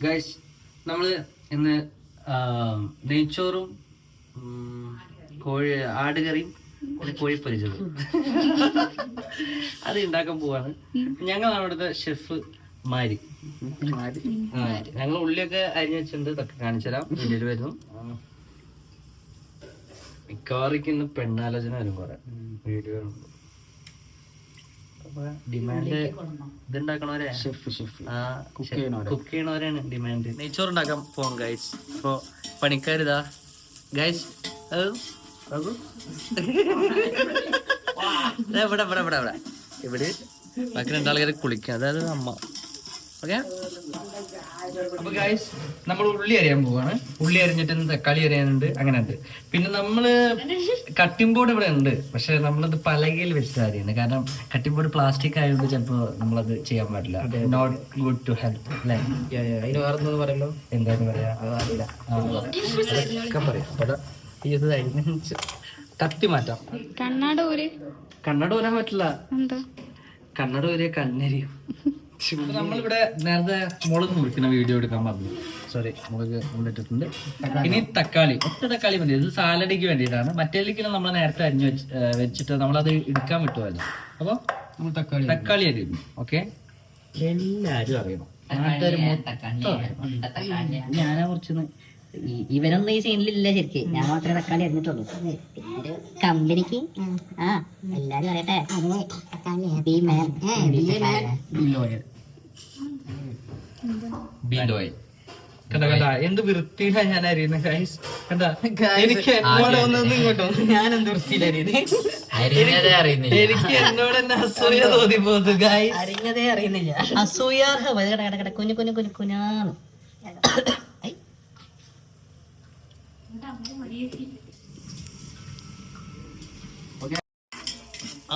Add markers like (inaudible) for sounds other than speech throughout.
Guys നമ്മൾ ഇന്ന് നെയ്ച്ചോറും കോഴി ആടുകറിയും ഒരു കോഴി പൊരിച്ചതും. അത് ഉണ്ടാക്കാൻ പോവാണ്. ഞങ്ങളാണ് ഇവിടുത്തെ ഷെഫ് മാരി. ഞങ്ങൾ ഉള്ളിയൊക്കെ അരിഞ്ഞു വെച്ചിട്ടുണ്ട്. ഇതൊക്കെ കാണിച്ചുതരാം വീഡിയോയിൽ വരുന്നു. ആ. മിക്കവാറും ഇന്ന് പെണ്ണാലോചന വരും കുറെ. Video demand ഇതുണ്ടാക്കണവരെ? Chef chef. Cook ചെയ്യണവരാണ് ഡിമാൻഡ് നെയ്ച്ചോറ് ഉണ്ടാക്കാൻ പോവാം ഗൈസ് ഇപ്പൊ പണിക്കാരിതാ. ഗൈസ് ഇവിടെ ഇവിടെ ഇവിടെ ഇവിടെ. ഇവിടെ ബാക്കി രണ്ടാൾക്കാരെ കുളിക്കാം. അതായത് അമ്മ. ഓക്കെ ഗൈസ് നമ്മൾ ഉള്ളി അരിയാൻ പോവാണ്. ഉള്ളി അരിഞ്ഞിട്ട് തക്കാളി അരിയാനുണ്ട് അങ്ങനെ ഉണ്ട് പിന്നെ നമ്മൾ കട്ടിംഗ് ബോർഡ് ഇവിടെ ഉണ്ട്. പക്ഷെ നമ്മളത് പലകയിൽ വെച്ചിട്ട് അരിയുന്നത്. കാരണം കട്ടിംഗ് ബോർഡ് പ്ലാസ്റ്റിക് ആയതുകൊണ്ട് ചിലപ്പോ നമ്മളത് ചെയ്യാൻ പാടില്ല. നോട്ട് ഗുഡ് ടു ഹെൽത്ത് അല്ലേ? അതിന് വേറെ പറയല്ലോ എന്താന്ന് പറയാ? കത്തി മാറ്റാം. കണ്ണാട ഊര്. കണ്ണട വരാൻ പറ്റില്ല. കണ്ണട ഊരെ കണ്ണരിയും നമ്മളിവിടെ നേരത്തെ മുളക് മുറിക്കുന്ന വീഡിയോ എടുക്കാൻ പറഞ്ഞു. സോറി മുളക് ഇട്ടിട്ടുണ്ട് ഇനി തക്കാളി. ഒറ്റ തക്കാളി മതി. ഇത് സാലഡിക്ക് വേണ്ടിയിട്ടാണ്. മറ്റേലേക്ക് നമ്മൾ നേരത്തെ അരിഞ്ഞു വെച്ച് വെച്ചിട്ട് നമ്മളത് എടുക്കാൻ വിട്ടുമായിരുന്നു അപ്പൊ നമ്മൾ തക്കാളി തക്കാളി അരിയുന്നു ഓക്കെ? എല്ലാരും അറിയണം. ഞാനാ കുറച്ച് ഈ- ഇവനൊന്നും ഈ സീനിലില്ല ശരിക്ക്. ഞാൻ മാത്രമേ തക്കാളി അറിഞ്ഞിട്ടുള്ളൂ കമ്പനിക്ക് ആ. എല്ലാരും അറിയട്ടെ. ബി മാൻ ബിലോയൽ ബിലോയൽ കണ്ട കണ്ട എന്ത് വൃത്തിയിലാ ഞാൻ അറിയുന്നത് ഗൈസ് കണ്ട എനിക്ക് എന്നോട് ഒന്നും ഇങ്ങോട്ടോ ഞാൻ എന്ത് വൃത്തിയിലറിയുന്നത് അറിയുന്നില്ല. എനിക്ക് എന്നോട് തന്നെ അസൂയ തോന്നി പോകുന്നു ഗൈസ് അറിഞ്ഞതേ അറിയുന്നില്ല. അസൂയാർഹ കട കട കട. കുഞ്ഞു കുഞ്ഞു കുഞ്ഞു കുഞ്ഞാണ് ഐ.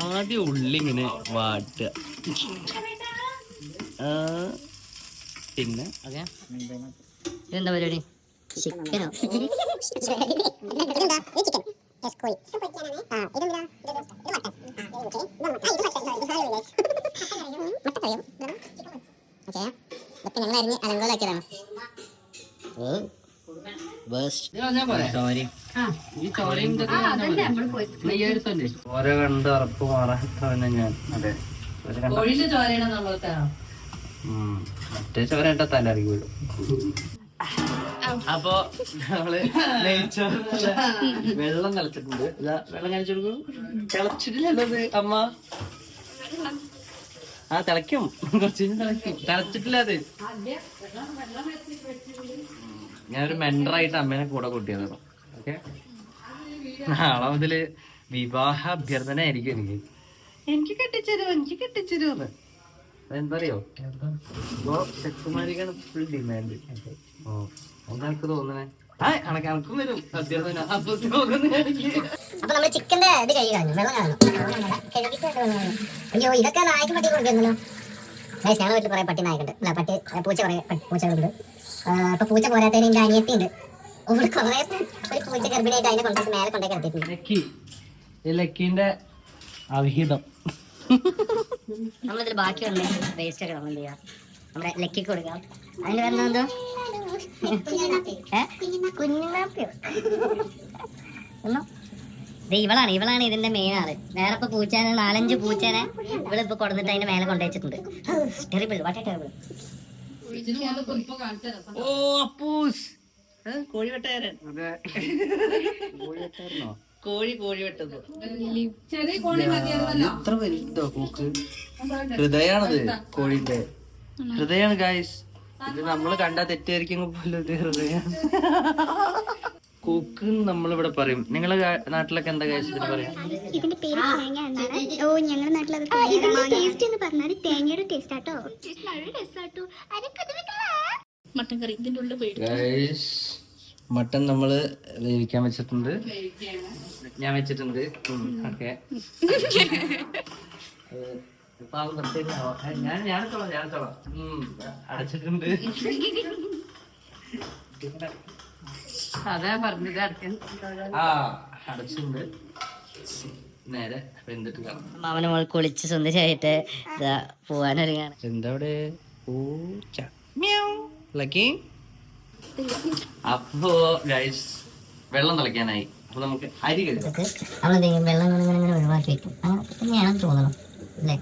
ആദ്യം ഉള്ളി ഇങ്ങനെ വാട്ടുക. പിന്നെ? ഓക്കെ ഇതെന്താ പരിപാടി? ചിക്കനോ? (laughs) ചോര. കണ്ട് ഉറപ്പ് മാറാത്തവനെ ഞാൻ. അതെ. ചോര കണ്ട. ഉം. തല തലറിക്ക് വിടും അപ്പൊ നമ്മൾ വെള്ളം കളിച്ചിട്ടുണ്ട്. വെള്ളം കളിച്ചു കൊടുക്കും. തിളച്ചിട്ടില്ലല്ലോ അമ്മ? ആ തിളയ്ക്കും. കുറച്ച് തിളയ്ക്കും. തിളച്ചിട്ടില്ല അത്. ഞാനൊരു മെൻഡറായിട്ട് അമ്മേനെ കൂടെ കൂട്ടിയതാണ് ഓക്കെ? നാളെ മുതൽ വിവാഹ അഭ്യർത്ഥന ആയിരിക്കും എനിക്ക്. എനിക്ക് കെട്ടിച്ചേരും എനിക്ക് കെട്ടിച്ചേരും ഇപ്പൊ ചെക്കുമാരിക്കാണ് ഫുൾ ഡിമാൻഡ് തോന്നണേ അപ്പൊ നമ്മൾ ചിക്കന്റെ ഇത് കഴുകി കളഞ്ഞു വെള്ളം കളഞ്ഞു. അയ്യോ ഇതൊക്കെ നായ്ക്ക് പട്ടി കൊടുക്കുന്നല്ലോ ഞങ്ങളുടെ വീട്ടിൽ കുറെ പട്ടി നായ്ക്കുണ്ട് അല്ല പട്ടി പൂച്ച കുറെ പൂച്ചകളുണ്ട്. ഇപ്പൊ പൂച്ച പോരാത്തതിന് എന്റെ അനിയത്തി ഉണ്ട് കുറെ ഒരു പൂച്ച ഗർഭിണിയായിട്ട് അതിനെ കൊണ്ടുപോയി മേലെ കൊണ്ടേ കിടത്തിയിട്ടുണ്ട്. അവിഹിതം. നമ്മളിതിൽ ബാക്കിയുള്ള വേസ്റ്റ് ഒക്കെ നമ്മൾ എന്ത് ചെയ്യാം? നമ്മുടെ ലക്കി കൊടുക്കാം. അതിന് പേരെന്താ എന്തോ? കുഞ്ഞാപ്പിയോ ഇവളാണ് ഇവളാണ് ഇതിന്റെ മെയിൻ ആൾ. വേറെ ഇപ്പൊ പൂച്ചേനെ നാലഞ്ച് പൂച്ചേനെ ഇവളിപ്പോ കൊടുത്തിട്ട് അതിന്റെ മേലെ കൊണ്ടുവച്ചിട്ടുണ്ട്. ടെറിബിൾ വാട്ടേ ടെറിബിൾ ഓ അപ്പൂസ്. ഏ, കോഴി വെട്ടുകാരൻ അതെ (laughs) കോഴി കോഴി വെട്ടത് എത്ര വലുതോ പൂക്ക്? ഹൃദയാണത് കോഴിന്റെ. ഹൃദയാണ് ഗായ്സ് ഇത് നമ്മൾ കണ്ടാ തെറ്റായിരിക്കും പോലും ഇത് ഹൃദയം കൂക്ക് നമ്മളിവിടെ പറയും. നിങ്ങളെ നാട്ടിലൊക്കെ എന്താ പറയാം? ഇതിന്റെ പേര് തേങ്ങ എന്നാണ്. ഓ ഞങ്ങളുടെ നാട്ടിൽ അത് ടേസ്റ്റ് എന്ന് പറഞ്ഞാൽ തേങ്ങയുടെ ടേസ്റ്റ് ആട്ടോ. നല്ല മട്ടൻ കറി ഇതിന്റെ ഉള്ളിൽ പോയി ഗൈസ് നമ്മൾ നമ്മൾ വേവിക്കാൻ വെച്ചിട്ടുണ്ട്. ഞാൻ വെച്ചിട്ടുണ്ട്. ഓക്കെ. ഞാൻ ഞാനെത്തോളാം ഞാനെത്തോളാം ഉം, അടച്ചിട്ടുണ്ട്. അതാ പറഞ്ഞത് ആ അടച്ചിട്ടുണ്ട്. നേരെ വെന്തിട്ട് കാണാം. മാമന് മോൾ കുളിച്ച് സുന്ദരിയായിട്ട് പോവാനൊരുങ്ങാണ്. എന്താ അവിടെ? പൂച്ച. ലക്കി അപ്പോ ഗൈസ് വെള്ളം തിളയ്ക്കാനായി. അപ്പൊ നമുക്ക് അരി നമ്മളെന്തെങ്കിലും വെള്ളം ഇങ്ങനെ ഒഴിവാക്കി വെക്കും. തന്നെയാണെന്ന് തോന്നണം അല്ലേ?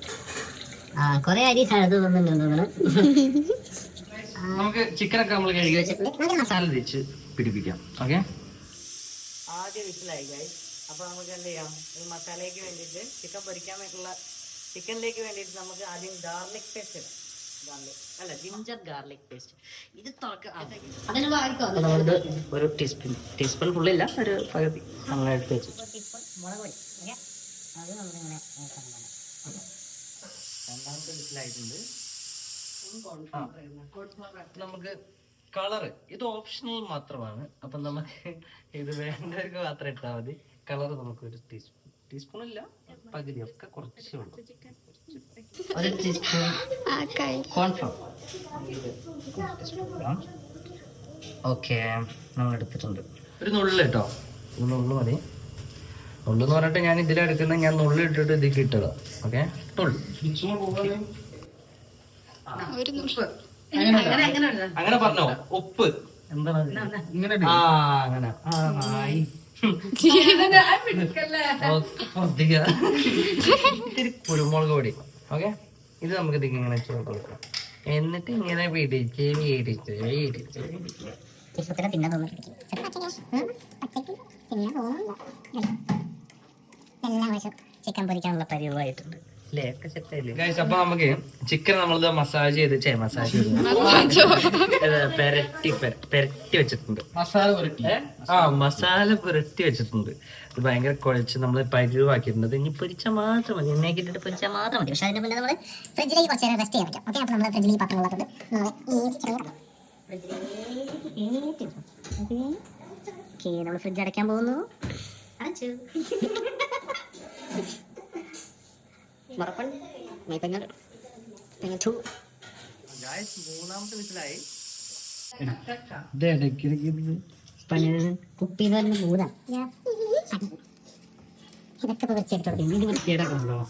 ആ കൊറേ അരി അത് തോന്നുന്നുണ്ട് നമുക്ക് ചിക്കനൊക്കെ നമ്മൾ കഴുകി വെച്ചിട്ട് മസാല തേച്ച് പിടിപ്പിക്കാം. ഓക്കെ? ആദ്യം വിസിലായി ഗൈസ് അപ്പൊ നമുക്ക് എന്ത് ചെയ്യാം? ഈ മസാലയ്ക്ക് വേണ്ടിയിട്ട് ചിക്കൻ പൊരിക്കാൻ വേണ്ടിയിട്ടുള്ള ചിക്കനിലേക്ക് വേണ്ടിയിട്ട് നമുക്ക് ആദ്യം ഗാർലിക് പേസ്റ്റ് ഇടാം. അല്ല ജിഞ്ചർ ഗാർലിക് പേസ്റ്റ് ഇത് തുറക്ക ഒരു ടീസ്പൂൺ ടീസ്പൂൺ ഫുള്ളില്ല ഒരു പകുതി നമ്മൾ എടുത്ത് വെച്ചു. മുളക് പൊടി ഓക്കെ അത് നമ്മളിങ്ങനെ നോക്കാൻ പോകണം രണ്ടാമത്തെ വിസിലായിട്ടുണ്ട് ആ. നമുക്ക് കളറ് ഇത് ഓപ്ഷണൽ മാത്രമാണ്. അപ്പൊ നമുക്ക് ഇത് വേണ്ടവർക്ക് മാത്രം ഇട്ടാൽ മതി. കളർ നമുക്ക് ഒരു ടീസ്പൂൺ ടീസ്പൂൺ ഇല്ല പകുതി ഒക്കെ കുറച്ചേ ഉള്ളൂ. ഒരു ടീസ്പൂൺ കോൺഫ്ലോർ ഓക്കെ നമ്മൾ എടുത്തിട്ടുണ്ട്. ഒരു നുള്ളു കേട്ടോ. നുള്ളു മതി. നുള്ളു എന്ന് പറഞ്ഞിട്ട് ഞാൻ ഇതിലെടുക്കുന്ന ഞാൻ നുള്ളു ഇട്ടിട്ട് ഇതിലേക്ക് ഇട്ടതാ ഓക്കെ അങ്ങനെ പറഞ്ഞോ? ഉപ്പ്. എന്താണ് ഇങ്ങനെ ആ അങ്ങനെ. (laughs) കുരുമുളക് പൊടി. ഓക്കെ? ഇത് നമുക്ക് ഇതിങ്ങനെ ചേർത്ത് കൊടുക്കാം. എന്നിട്ട് ഇങ്ങനെ വീടിച്ച് വീടിച്ച് തിന്നാൻ തോന്നുന്നില്ല. എല്ലാം ചിക്കൻ പൊരിക്കാനുള്ള പരിവായിട്ടുണ്ട് അപ്പൊ നമുക്ക് ചിക്കൻ നമ്മളിത് മസാജ് ചെയ്ത് ചേ മസാജ് ചെയ്ത്. ഇത് പെരട്ടി പെര- പെരട്ടി വെച്ചിട്ടുണ്ട്. മസാല പുരട്ടി. ആ മസാല പുരട്ടി വെച്ചിട്ടുണ്ട്. ഇത് ഭയങ്കര കുഴച്ച് നമ്മൾ പരിവാക്കിയിട്ടുണ്ട്. ഇനി പൊരിച്ച മാത്രം മതി. എന്നെ കിട്ടിട്ട് പൊരിച്ച മാത്രം മതി. പക്ഷെ അതിന്റെ മുന്നേ നമ്മൾ ഫ്രിഡ്ജിലേക്ക് കുറച്ച് നേരം റെസ്റ്റ് ചെയ്യാൻ പറ്റും. ഓക്കെ? അപ്പോൾ നമ്മൾ ഫ്രിഡ്ജിൽ ഈ പാത്രം. ഉള്ളത് ഓക്കെ? നമ്മൾ ഫ്രിഡ്ജ് അടയ്ക്കാൻ പോകുന്നു. (laughs) അടച്ചു മറപ്പൺ മെയ്പെങ്ങൾ പെങ്ങൾ ടു മൂന്നാമത്തെ വിസിലായി കുപ്പി എന്ന് പറയുന്ന ഭൂത ഇതൊക്കെ വൃത്തിയേടാക്കണല്ലോ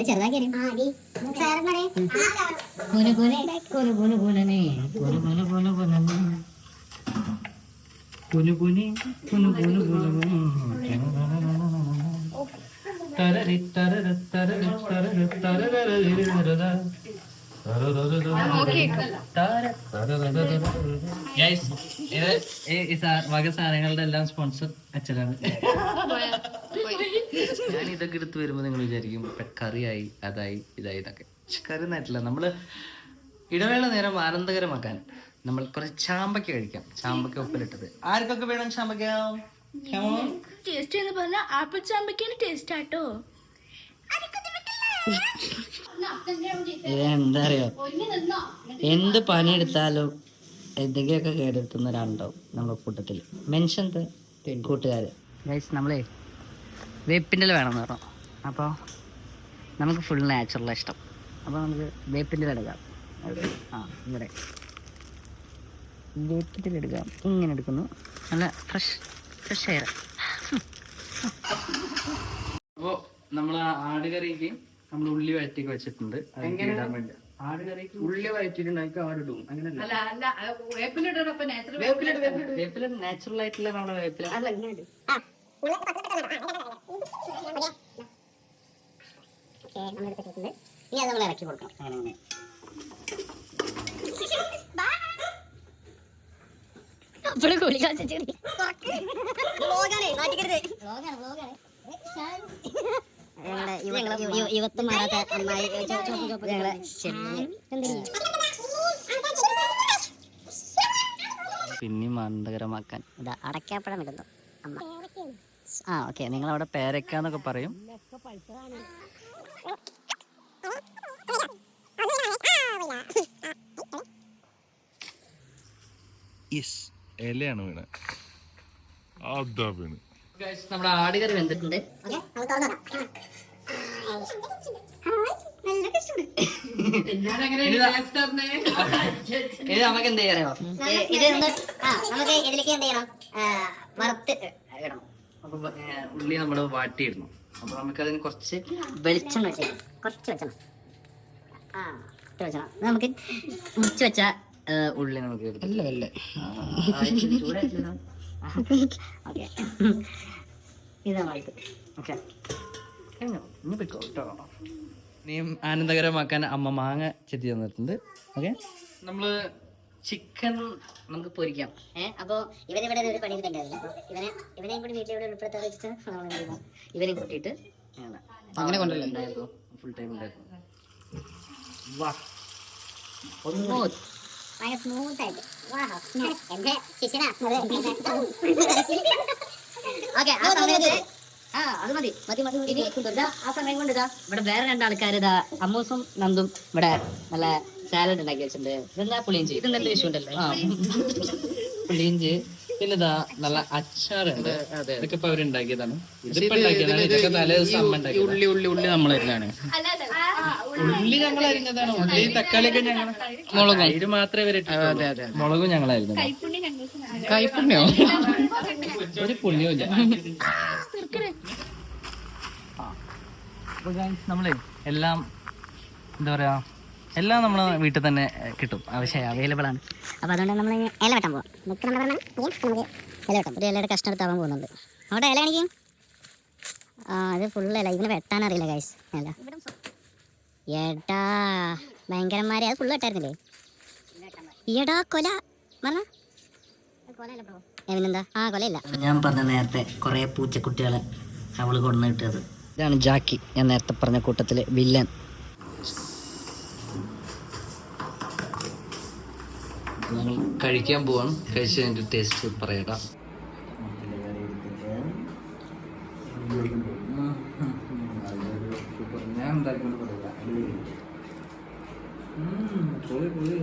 ചെറുതാക്കി കുന കുന കുന കുന കുനനെ കുന കുന കുന തരരി തരര തരര തരര തരര വക സാധനങ്ങളുടെ എല്ലാം സ്പോൺസർ അച്ഛനാണ്. ഞാൻ ഇതൊക്കെ എടുത്ത് വരുമ്പോൾ നിങ്ങൾ വിചാരിക്കും കറിയായി അതായി ഇതായി ഇതൊക്കെ കറി എന്നായിട്ടില്ല നമ്മൾ ഇടവേള നേരം ആനന്ദകരമാക്കാൻ. നമ്മൾ കുറച്ച് ചാമ്പയ്ക്ക കഴിക്കാം. ചാമ്പയ്ക്ക ഉപ്പിലിട്ടത്. ആർക്കൊക്കെ വേണം ചാമ്പയ്ക്ക on. ടേസ്റ്റ് എന്ന് പറഞ്ഞാൽ ആപ്പിൾ ചാമ്പയ്ക്കാണ് ടേസ്റ്റ് ആട്ടോ. എന്താ അറിയോ? എന്ത് പണിയെടുത്താലും എന്തെങ്കിലുമൊക്കെ കേടെടുത്തുന്ന ഒരാളുണ്ടാവും നമ്മുടെ കൂട്ടത്തിൽ മെൻഷൻ കൂട്ടുകാർ ഗൈസ് നമ്മളെ വേപ്പിന്റെ വേണമെന്ന് പറഞ്ഞു. അപ്പോൾ നമുക്ക് ഫുൾ നാച്ചുറൽ ഇഷ്ടം. അപ്പോൾ നമുക്ക് വേപ്പിന്റെ എടുക്കാം. ആ ഇവിടെ. വേപ്പിന്റെ എടുക്കാം ഇങ്ങനെ എടുക്കുന്നു. നല്ല ഫ്രഷ് ഫ്രഷ് എയർ അപ്പോൾ നമ്മൾ ആടുകറിക്ക് നമ്മൾ ഉള്ളി വഴറ്റിക്ക് വെച്ചിട്ടുണ്ട്. വേണ്ടി. ആടുകറിക്ക് ഉള്ളി വയറ്റിട്ടുണ്ടാക്കി ആടിടും അങ്ങനെയല്ല വേപ്പില നാച്ചുറൽ ആയിട്ടുള്ള നമ്മുടെ വേപ്പില. ഇനി അത് നമ്മൾ ഇറക്കി കൊടുക്കണം. അങ്ങനെ അങ്ങനെ. അപ്പോഴും കുളി കാശി യുവത്വം മാറാത്ത അമ്മായി ഞങ്ങളെ പിന്നെയും ആനന്ദകരമാക്കാൻ ഇതാ അടയ്ക്കാപ്പഴം ഇടുന്നു. അമ്മ. ആ ഓക്കെ. നിങ്ങൾ അവിടെ പേരക്കാന്നൊക്കെ പറയും യെസ് ഇലയാണ് വീണ അതാ വീണ് നമ്മുടെ ആടുകറി വെന്തിട്ടുണ്ട് ഓക്കെ നമുക്ക് തുറന്നു ഇത് നമുക്ക് എന്ത് ചെയ്യാറോ ഇത് നമുക്ക് ഇതിലേക്ക് എന്ത് ചെയ്യണം വറുത്ത് ഇടണം അപ്പൊ ഉള്ളി നമ്മൾ വാട്ടിയിരുന്നു അപ്പൊ നമുക്ക് അതിന് കുറച്ച് വെളിച്ചെണ്ണ കുറച്ച് വെച്ചണം ആ വെച്ചണം നമുക്ക് മുറിച്ച് വെച്ച ഏ, ഉള്ളി നമുക്ക് അല്ല അല്ല. (laughs) ഇനിയും ആനന്ദകരമാക്കാൻ അമ്മ മാങ്ങ ചെത്തി തന്നിട്ടുണ്ട്. ഓക്കെ. നമ്മൾ ചിക്കൻ നമുക്ക് പൊരിക്കാം. ഏഹ് അപ്പൊ ഇവരിവിടെ ഒരു പണി ഉണ്ടാവില്ല ഇവനെ ഇവനെയും കൂടി വീട്ടിലൂടെ ഉൾപ്പെടുത്താൻ വെച്ചിട്ട്? ഇവരെയും കൂട്ടിയിട്ട് അങ്ങനെ കൊണ്ടല്ലോ ഉണ്ടായിരുന്നു ഫുൾ ടൈം ഉണ്ടായിരുന്നു. വാ. ഭയങ്കര സ്മൂത്ത് ആയിട്ട്. എന്റെ ഓക്കെ ആ സമയത്ത് ആ അത് മതി. മതി മതി ആ സമയം കൊണ്ട് ഇതാ ഇവിടെ വേറെ രണ്ടാൾക്കാർ ഇതാ അമ്മൂസും നന്ദും ഇവിടെ നല്ല സാലഡ് ഉണ്ടാക്കി വെച്ചിട്ടുണ്ട്. ഇതെന്താ പുളിയിഞ്ചി? ഇത് നല്ല വിഷു ഉണ്ടല്ലേ പുളിയിഞ്ചി പിന്നെ ഇതാ നല്ല അച്ചാറുണ്ട്. ഇതൊക്കെ ഇപ്പൊ അവരുണ്ടാക്കിയതാണ് ഇതിപ്പോ ഉണ്ടാക്കിയതാണ്. ഇതൊക്കെ തലേ ദിവസം ഉള്ളി ഉള്ളി ഉള്ളി നമ്മളാണ് ഉള്ളി ഞങ്ങൾ അരിഞ്ഞതാണ്. ഉള്ളി തക്കാളിയൊക്കെ ഞങ്ങൾ മുളകും. ഇത് മാത്രമേ വരട്ടെ മുളകും അതെ, അതെ. മുളകും ഞങ്ങളായിരുന്നു. കൈപ്പുണ്യോ ഒരു പുണ്യവും ഇല്ല. നമ്മളെ എല്ലാം എന്താ പറയാ എല്ലാം നമ്മൾ വീട്ടിൽ തന്നെ കിട്ടും. പക്ഷേ അവൈലബിൾ ആണ്. അപ്പൊ അതുകൊണ്ട് നമ്മൾ ഇല വെട്ടാൻ പോകാം നമുക്ക് നമ്മൾ പറഞ്ഞാൽ നമുക്ക് ഇല വെട്ടാം. ഒരു ഇലയുടെ കഷ്ണം എടുത്താവാൻ പോകുന്നുണ്ട്. അവിടെ ഇല കാണിക്കും. ആ അത് ഫുൾ ഇല. ഇതിന് വെട്ടാൻ അറിയില്ല കൈസ് ഇല. ഏട്ടാ ഭയങ്കരന്മാരെ അത് ഫുള്ള് വെട്ടായിരുന്നില്ലേ? ഈടാ കൊല. പറഞ്ഞ. പിന്നെന്താ ആ കൊലയില്ല. ഞാൻ പറഞ്ഞ നേരത്തെ കുറെ പൂച്ചക്കുട്ടികളെ അവൾ കൊണ്ടു കിട്ടിയത് ഇതാണ് ജാക്കി. ഞാൻ നേരത്തെ പറഞ്ഞ കൂട്ടത്തിലെ വില്ലൻ. കഴിക്കാൻ പോവാണ്. കഴിച്ചതിന്റെ ടേസ്റ്റ് പറയടാ ഞാൻ ഉണ്ടാക്കിക്കൊണ്ട് പറയാം പൊളി പൊളി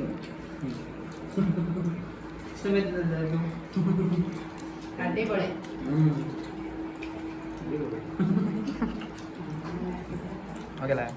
ഓക്കെ അല്ലേ